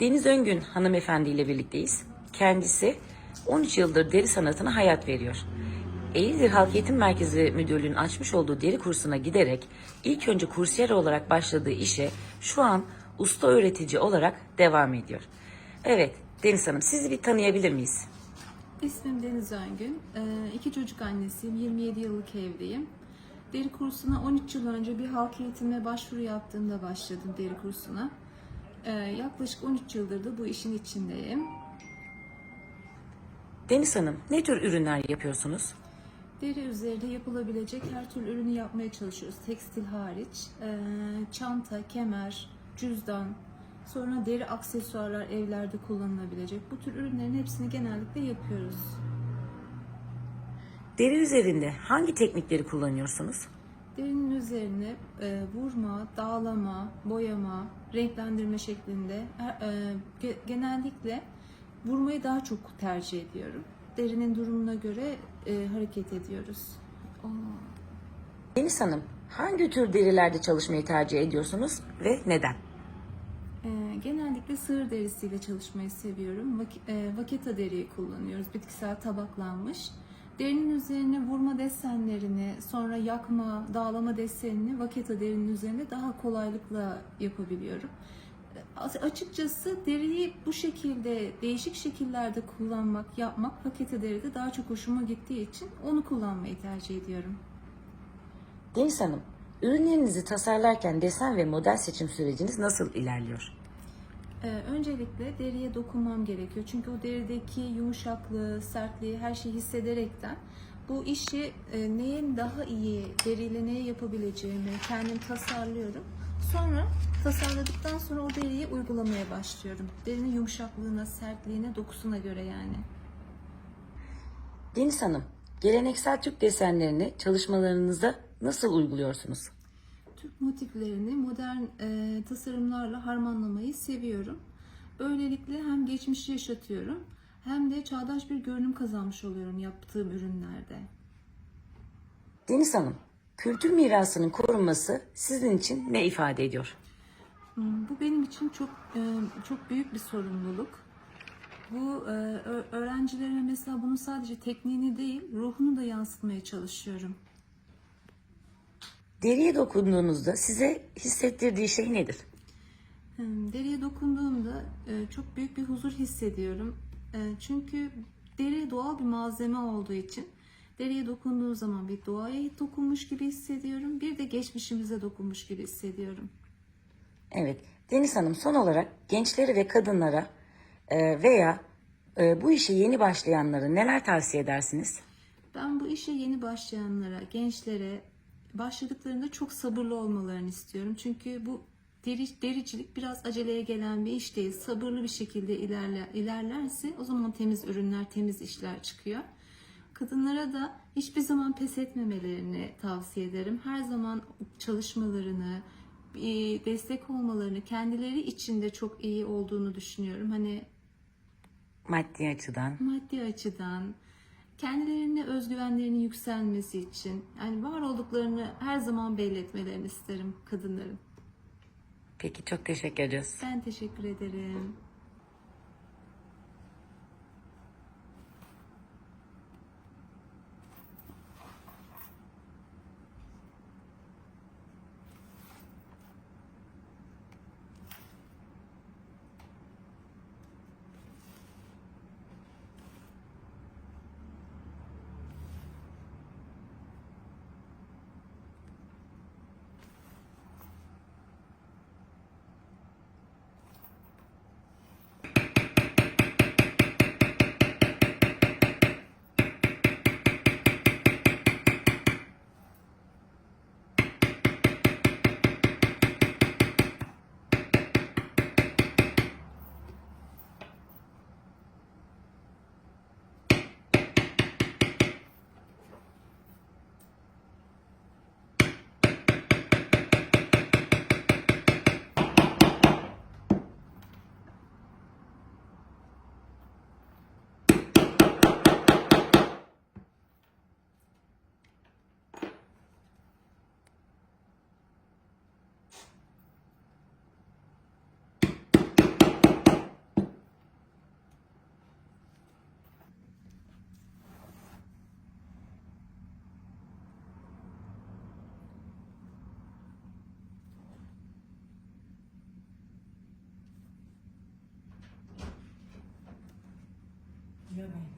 Deniz Öngün hanımefendi ile birlikteyiz. Kendisi 13 yıldır deri sanatına hayat veriyor. Eğilir Halk Eğitim Merkezi Müdürlüğü'nün açmış olduğu deri kursuna giderek ilk önce kursiyer olarak başladığı işe şu an usta öğretici olarak devam ediyor. Evet Deniz Hanım sizi bir tanıyabilir miyiz? İsmim Deniz Öngün. Ee, iki çocuk annesiyim. 27 yıllık evliyim. Deri kursuna 13 yıl önce bir halk eğitime başvuru yaptığımda başladım deri kursuna. Ee, yaklaşık 13 yıldır da bu işin içindeyim. Deniz Hanım ne tür ürünler yapıyorsunuz? Deri üzerinde yapılabilecek her türlü ürünü yapmaya çalışıyoruz. Tekstil hariç. Ee, çanta, kemer, cüzdan, sonra deri aksesuarlar evlerde kullanılabilecek. Bu tür ürünlerin hepsini genellikle yapıyoruz. Deri üzerinde hangi teknikleri kullanıyorsunuz? Derinin üzerine e, vurma, dağlama, boyama, renklendirme şeklinde e, e, ge- genellikle vurmayı daha çok tercih ediyorum. Derinin durumuna göre e, hareket ediyoruz. Deniz Hanım hangi tür derilerde çalışmayı tercih ediyorsunuz ve neden? e, genellikle sığır derisiyle çalışmayı seviyorum. Vak- e, vaketa deriyi kullanıyoruz. Bitkisel tabaklanmış. Derinin üzerine vurma desenlerini, sonra yakma, dağlama desenini vaketa derinin üzerine daha kolaylıkla yapabiliyorum. As- Açıkçası deriyi bu şekilde değişik şekillerde kullanmak, yapmak vaketa deride daha çok hoşuma gittiği için onu kullanmayı tercih ediyorum. Deniz Hanım, ürünlerinizi tasarlarken desen ve model seçim süreciniz nasıl ilerliyor? Ee, öncelikle deriye dokunmam gerekiyor. Çünkü o derideki yumuşaklığı, sertliği, her şeyi hissederekten bu işi e, neyin daha iyi, deriyle neyi yapabileceğimi kendim tasarlıyorum. Sonra tasarladıktan sonra o deriyi uygulamaya başlıyorum. Derinin yumuşaklığına, sertliğine, dokusuna göre yani. Deniz Hanım, geleneksel Türk desenlerini çalışmalarınızda nasıl uyguluyorsunuz? Türk motiflerini modern e, tasarımlarla harmanlamayı seviyorum. Böylelikle hem geçmişi yaşatıyorum hem de çağdaş bir görünüm kazanmış oluyorum yaptığım ürünlerde. Deniz Hanım, kültür mirasının korunması sizin için ne ifade ediyor? Hmm, Bu benim için çok e, çok büyük bir sorumluluk. Bu e, öğrencilere mesela bunun sadece tekniğini değil, ruhunu da yansıtmaya çalışıyorum. Deriye dokunduğunuzda size hissettirdiği şey nedir? Hmm, Deriye dokunduğumda e, çok büyük bir huzur hissediyorum. E, Çünkü deri doğal bir malzeme olduğu için deriye dokunduğum zaman bir doğaya dokunmuş gibi hissediyorum. Bir de geçmişimize dokunmuş gibi hissediyorum. Evet, Deniz Hanım son olarak gençlere ve kadınlara e, veya bu işe yeni başlayanlara neler tavsiye edersiniz? Ben bu işe yeni başlayanlara, gençlere başladıklarında çok sabırlı olmalarını istiyorum. Çünkü bu deri, dericilik biraz aceleye gelen bir iş değil. Sabırlı bir şekilde ilerle, ilerlerse o zaman temiz ürünler, temiz işler çıkıyor. Kadınlara da hiçbir zaman pes etmemelerini tavsiye ederim. Her zaman çalışmalarını, destek olmalarını, kendileri için de çok iyi olduğunu düşünüyorum. Hani Maddi açıdan. maddi açıdan kendilerine özgüvenlerinin yükselmesi için yani var olduklarını her zaman belli etmelerini isterim kadınların. Peki çok teşekkür ederiz. Ben teşekkür ederim. Bye-bye.